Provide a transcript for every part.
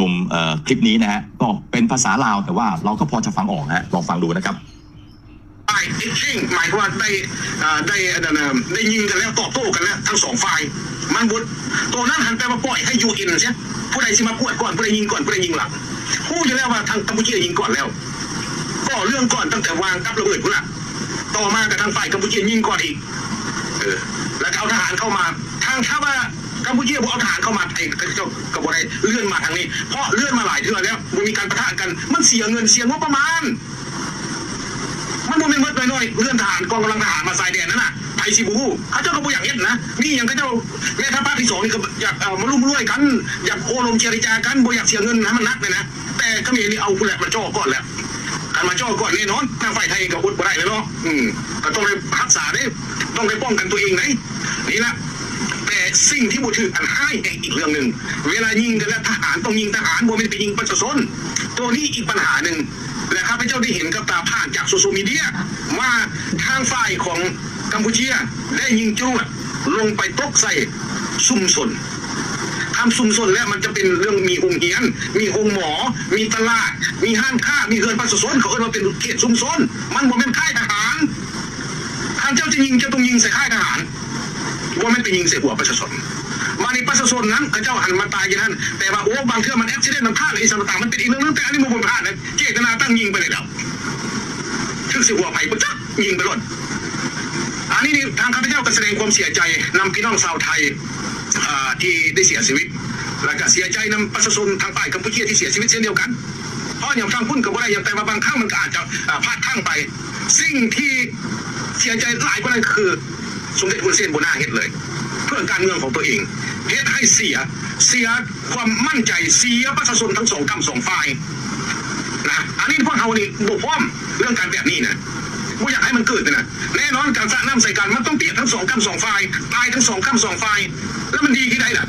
ชมคลิปนี้นะฮะก็เป็นภาษาลาวแต่ว่าเราก็พอจะฟังออกนะฮะลองฟังดูนะครับฝ่ายเอ็กชิงหมายความว่าได้ได้อันนได้ยิงกันแล้วตอบโต้กันแล้วทั้งสองฝ่ายมันบุดตัวนั้นหันไปมาปล่อยให้ยูเอ็นใช่ผู้ใดสิมาปวดก่อนผู้ใดยิงก่อนผู้ใดยิงหลังพูดอยู่แล้วว่าทางกัมพูชายิงก่อนแล้วก็เรื่องก่อนตั้งแต่วางกับระเบิดพุ่นละต่อมากับทางฝ่ายกัมพูชายิงก่อนอีกเออแล้วก็เอาทหารเข้ามา ทางถ้าว่า กัมพูชาบอกเอาทหารเข้ามาไอ้เจ้ากับอะไรเลื่อนมาทางนี้ เพราะเลื่อนมาหลายเทื่อแล้วมันมีการประทะกันมันเสียเงินเสียงบประมาณ มันบ่แม่นเบิดน้อยเรื่องทหารกองกำลังทหารมาใส่แดนนั่นน่ะไทยสิบูเขาเจ้าก็บ่อยากเห็นนะมีอย่างเขาเจ้าแม่ทัพภาคที่สองนี่ก็อยากเอามารุ่มรวยกัน อยากโอลมเจรจากันบ่อยากเสียเงินให้มันนักเลยนะแต่เขมรนี่เอาผู้แหละมาจ่อก่อนแหละการมาจ่อก่อนแน่นอนทางฝ่ายไทยก็อดบ่ได้เลยเนาะอืมก็ต้องได้รักษาเด้ต้องได้ป้องกันตัวเองไหนนี่ละ สิ่งที่บ่ถืออันให้แห่งอีกเรื่องหนึ่งเวลายิงกันแล้วทหารต้องยิงทหารบ่แม่ไปยิงประชาชนตัวนี้อีกปัญหาหนึ่งและข้าพเจ้าได้เห็นกับตาผ่านจากโซเชียลมีเดียว่าทางฝ่ายของกัมพูชีได้ยิงจรวดลงไปตกใส่ซุ่มสนทำซุ่มสนแล้วมันจะเป็นเรื่องมีโรงเรียน มีโรงหมอ มีตลาด มีห้างค้า มีเฮือนประชาชนเขาเอิ้นว่าเป็นเขตซุ่มสนมันบ่เป็นค่ายทหารท่างเจ้าจะยิงเจ้าต้องยิงใส่ค่ายทหาร ว่าไม่ไปยิงใส่หัวประชาชนมาในประชาชนนั้นเขาเจ้าหันมาตายอย่างนั้นแต่ว่าโอ้บางเทื่อมันแอคซิเดนต์มันพลาดเลยสัมต่างมันเป็นอีกเรื่องนึงแต่อันนี้มันบ่พลาดนะเจตนาตั้งยิงไปเลยแล้วถึงสิหัวไผ่ปุ๊บจักยิงไปหล่นอันนี้ทางข้าพเจ้าก็แสดงความเสียใจนำพี่น้องชาวไทยที่ได้เสียชีวิต แล้วก็เสียใจนำประชาชนทางใต้กัมพูชาที่เสียชีวิตเช่นเดียวกันเพราะอย่างทางพุ่นกับว่าได้อย่างแต่ว่าบางครั้งมันก็อาจจะพลาดข้างไป สิ่งที่เสียใจหลายกว่านั้นคือ สมเด็จฮุนเซนโบนาเฮ็ดเลย เพื่อการเมืองของตัวเองเฮ็ดให้เสียเสียความมั่นใจเสียประชาชนทั้งสองกำสองฝ่ายนะอันนี้พวกเรานี่บกพร่องเรื่องการแบบนี้นะไม่อยากให้มันเกิดเลยนะแน่นอนการสร้างน้ำใส่กันมันต้องเตี้ยทั้งสองกำสองฝ่ายตายทั้งสองกำสองฝ่ายแล้วมันดีที่ไหนล่ะ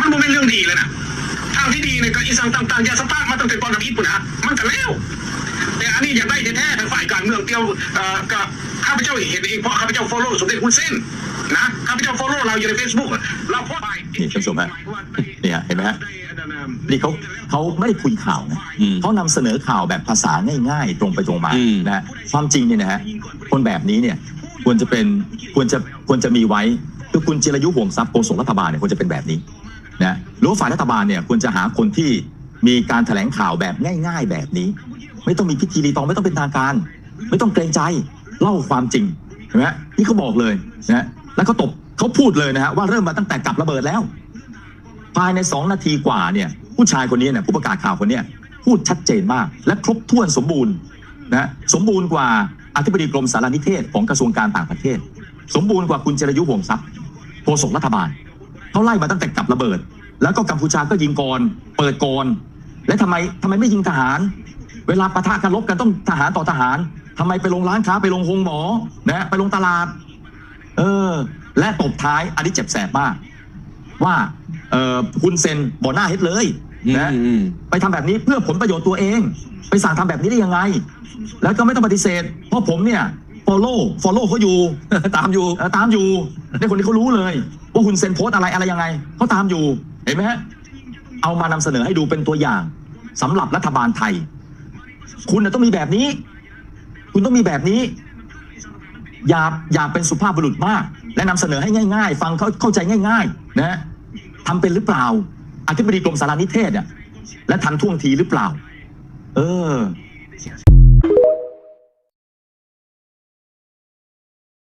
มันบ่เป็นเรื่องดีเลยนะทางที่ดีเนี่ยก็อีสังต่างๆยาสตาร์มาตั้งแต่ตอนทำอิฐปุ่นนะมันก็แล้ว แต่อันนี้อยากได้แท้ๆทางฝ่ายการเมืองเดียวเอ่อกับข้าพเจ้าเห็นเองเพราะข้าพเจ้า follow สมเด็จฮุนเซนนะข้าพเจ้า follow เราอยู่ใน Facebook เราโพสต์ไปนี่ท่านผู้ชมฮะนี่ฮะเห็นไหมฮะนี่เขาเขาไม่ได้คุยข่าวนะอืมเขานำเสนอข่าวแบบภาษาง่ายๆ ตรงไปตรงมาอืมนะฮะความจริงเนี่ยนะฮะคนแบบนี้เนี่ยควรจะเป็นควรจะควรจะมีไว้คือคุณจิรยุห่วงทรัพย์โฆษกรัฐบาลเนี่ยควรจะเป็นแบบนี้นะหรือว่าฝ่ายรัฐบาลเนี่ยควรจะหาคนที่มีการแถลงข่าวแบบง่าย ๆ แบบนี้ ไม่ต้องมีพิธีรีตองไม่ต้องเป็นทางการ ไม่ต้องเกรงใจเล่าความจริงเห็นไหมนี่เขาบอกเลยนะแล้วเขาตบเขาพูดเลยนะฮะว่าเริ่มมาตั้งแต่กลับระเบิดแล้ว ภายในสองนาทีกว่าเนี่ยผู้ชายคนนี้เนี่ยผู้ประกาศข่าวคนเนี้ยพูดชัดเจนมาก และครบถ้วนสมบูรณ์นะสมบูรณ์กว่าอธิบดีกรมสารนิเทศของกระทรวงการต่างประเทศ สมบูรณ์กว่าคุณเจรยุห่วงทรัพย์โฆษกรัฐบาลเขาไล่มาตั้งแต่กลับระเบิด แล้วก็กัมพูชาก็ยิงก่อนเปิดก่อนและทำไมทำไมไม่ยิงทหาร เวลาปะทะกันลบกันต้องทหารต่อทหารทำไมไปลงร้านค้าไปลงโรงหมอนะไปลงตลาด เออ และตบท้ายอันนี้เจ็บแสบมาก ว่าเออคุณเซนบ่อหน้าเฮ็ดเลยนะอืมไปทำแบบนี้เพื่อผลประโยชน์ตัวเอง ไปสั่งทำแบบนี้ได้ยังไง แล้วก็ไม่ต้องปฏิเสธ เพราะผมเนี่ย follow follow เขาอยู่ ตามอยู่เออตามอยู่ในคนที่เขารู้เลย ว่าคุณเซนโพสต์อะไรอะไรยังไงเขาตามอยู่เห็นไหมฮะเอามานำเสนอให้ดูเป็นตัวอย่างสำหรับรัฐบาลไทย คุณต้องมีแบบนี้ คุณต้องมีแบบนี้ อย่าอย่าเป็นสุภาพบุรุษมาก และนำเสนอให้ง่าย ๆ ฟังเขาเข้าใจง่าย ๆ นะทำเป็นหรือเปล่าอธิบดีกรมสารนิเทศอะและทันท่วงทีหรือเปล่า เออ